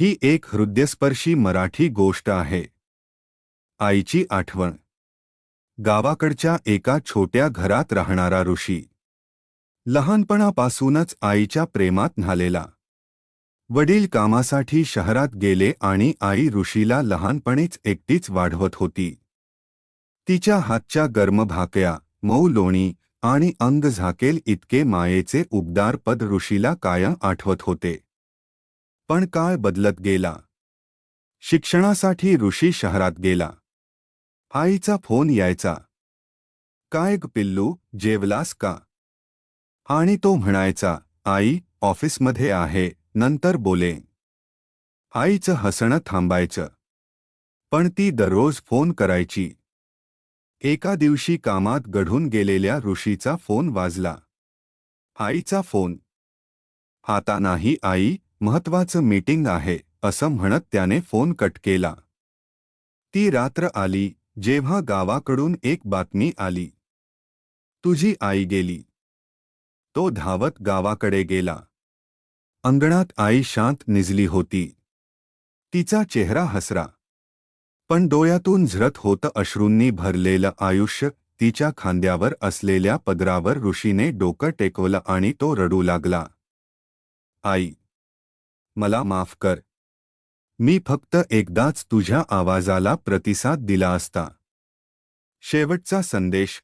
ही एक हृदयस्पर्शी मराठी गोष्ट आहे. आईची आठवण. गावाकडच्या एका छोट्या घरात राहणारा ऋषी. लहानपणापासूनच आईच्या प्रेमात न्हालेला वडील कामासाठी शहरात गेले आणि आई ऋषीला लहानपणीच एकटीच वाढवत होती. तिच्या हातच्या गर्म भाकया मऊ लोणी आणि अंग झाकेल इतके मायेचे उबदार पद ऋषीला कायम आठवत होते. पण काळ बदलत गेला. शिक्षणासाठी ऋषी शहरात गेला. आईचा फोन यायचा. काय पिल्लू जेवलास का? आणि तो म्हणायचा आई ऑफिसमध्ये आहे नंतर बोले. आईचं हसणं थांबायचं. पण ती दररोज फोन करायची. एका दिवशी कामात गढून गेलेल्या ऋषीचा फोन वाजला. आईचा फोन. आता नाही आई महत्वाचं मीटिंग आहे असं म्हणत त्याने फोन कट केला. ती रात्र आली जेव्हा गावाकडून एक बातमी आली. तुझी आई गेली. तो धावत गावाकडे गेला. अंगणात आई शांत निजली होती. तिचा चेहरा हसरा. पण डोळ्यातून झरत होतं अश्रूंनी भरलेलं आयुष्य तिच्या खांद्यावर असलेल्या पदरावर ऋषीने डोकं टेकवलं आणि तो रडू लागला. आई मला माफ कर. मी फक्त एकदाच तुझ्या आवाजाला प्रतिसाद दिला असता. शेवटचा संदेश.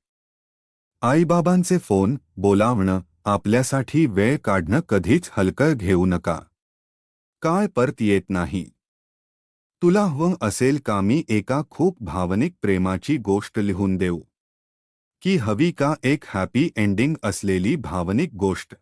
आईबाबांचे फोन बोलावणं आपल्यासाठी वेळ काढणं कधीच हलकं घेऊ नका. काय परत येत नाही. तुला हवं असेल का मी एका खूप भावनिक प्रेमाची गोष्ट लिहून देऊ? की हवी का एक हॅपी एंडिंग असलेली भावनिक गोष्ट?